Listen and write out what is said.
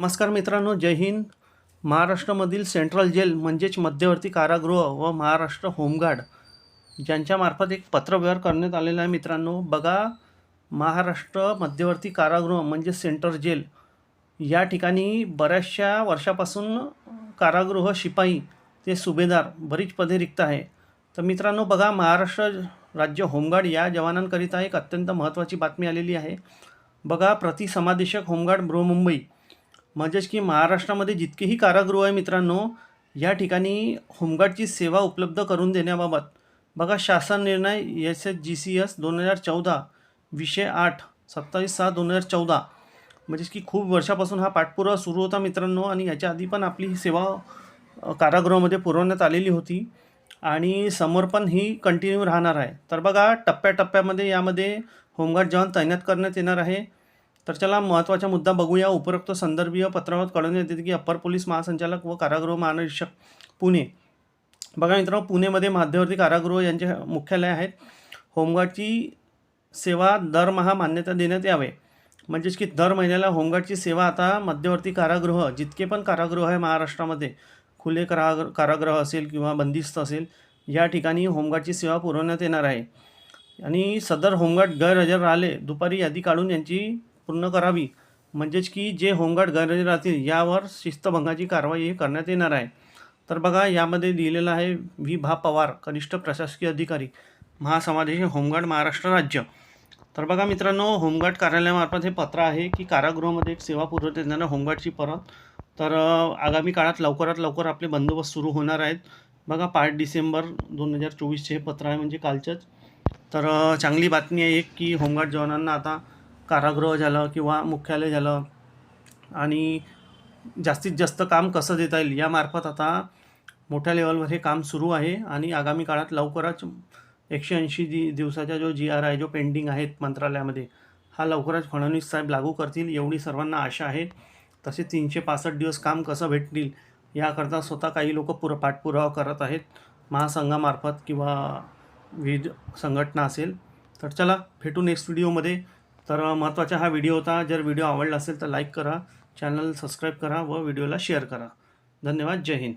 नमस्कार मित्रांनो जय हिंद. महाराष्ट्रामधील सेंट्रल जेल म्हणजेच मध्यवर्ती कारागृह व महाराष्ट्र होमगार्ड ज्यांच्यामार्फत एक पत्रव्यवहार करण्यात आलेला आहे मित्रांनो. बघा महाराष्ट्र मध्यवर्ती कारागृह म्हणजे सेंट्रल जेल या ठिकाणी बऱ्याचशा वर्षापासून कारागृह शिपाई ते सुभेदार बरीच पदे रिक्त आहे. तर मित्रांनो बघा महाराष्ट्र राज्य होमगार्ड या जवानांकरिता एक अत्यंत महत्त्वाची बातमी आलेली आहे. बघा प्रति समादेशक होमगार्ड बृहमुंबई म्हणजेच की महाराष्ट्रामध्ये जितकेही कारागृह आहे मित्रांनो या ठिकाणी होमगार्डची सेवा उपलब्ध करून देण्याबाबत बघा शासन निर्णय S H G C S दोन हजार चौदा विषय आठ सत्तावीस सहा दोन हजार चौदा. म्हणजेच की खूप वर्षापासून हा पाठपुरावा सुरू होता मित्रांनो आणि याच्या आधी पण आपली ही सेवा कारागृहामध्ये पुरवण्यात आलेली होती आणि समर्पण ही कंटिन्यू राहणार आहे. तर बघा टप्प्याटप्प्यामध्ये यामध्ये होमगार्ड जवान तैनात करण्यात येणार आहे. तर चला महत्त्वाचा मुद्दा बघूया. उपरोक्त संदर्भीय पत्रावर कळवण्यात येते की अप्पर पोलीस महासंचालक व कारागृह महानिरीक्षक पुणे. बघा मित्रांनो पुणेमध्ये मध्यवर्ती कारागृह यांचे मुख्यालय आहेत. होमगार्डची सेवा दरमहा मान्यता देण्यात यावे. म्हणजेच की दर महिन्याला होमगार्डची सेवा आता मध्यवर्ती कारागृह जितके पण कारागृह आहे महाराष्ट्रामध्ये खुले कारागृह कारागृह असेल किंवा बंदिस्त असेल या ठिकाणी होमगार्डची सेवा पुरवण्यात येणार आहे. आणि सदर होमगार्ड गैरहजर राहिले दुपारी यादी काढून यांची पूर्ण करावी. म्हणजेच की जे होमगार्ड गरजे राहतील यावर शिस्तभंगाची कारवाई करण्यात येणार आहे. तर बघा यामध्ये लिहिलेलं आहे व्ही. भा. पवार कनिष्ठ प्रशासकीय अधिकारी महासमादेश होमगार्ड महाराष्ट्र राज्य. तर बघा मित्रांनो होमगार्ड कार्यालयामार्फत हे पत्र आहे की कारागृहामध्ये एक सेवा पुरवत येणार होमगार्डची परत. तर आगामी काळात लवकरात लवकर आपले बंदोबस्त सुरू होणार आहेत. बघा पाच डिसेंबर दोन हजार चोवीसचे हे पत्र आहे म्हणजे कालचंच. तर चांगली बातमी आहे एक की होमगार्ड जवानांना आता कारागृह झालं किंवा मुख्यालय झालं. आणि जास्तीत जास्त काम कसं देता येईल यामार्फत आता मोठ्या लेवलवर हे काम सुरू आहे. आणि आगामी काळात लवकरच एकशे ऐंशी दि दिवसाचा जो जी आर आहे जो पेंडिंग आहेत मंत्रालयामध्ये हा लवकरच फडणवीस साहेब लागू करतील एवढी सर्वांना आशा आहे. तसे तीनशे पासष्ट दिवस काम कसं भेटतील याकरता स्वतः काही लोक पुर पाठपुरावा करत आहेत. महासंघामार्फत किंवा विविध संघटना असेल. तर चला भेटू नेक्स्ट व्हिडिओमध्ये तर महत्त्वाचा हा व्हिडिओ होता. जर व्हिडिओ आवडला असेल तर लाईक करा चॅनल सबस्क्राईब करा व व्हिडिओला शेअर करा. धन्यवाद. जय हिंद.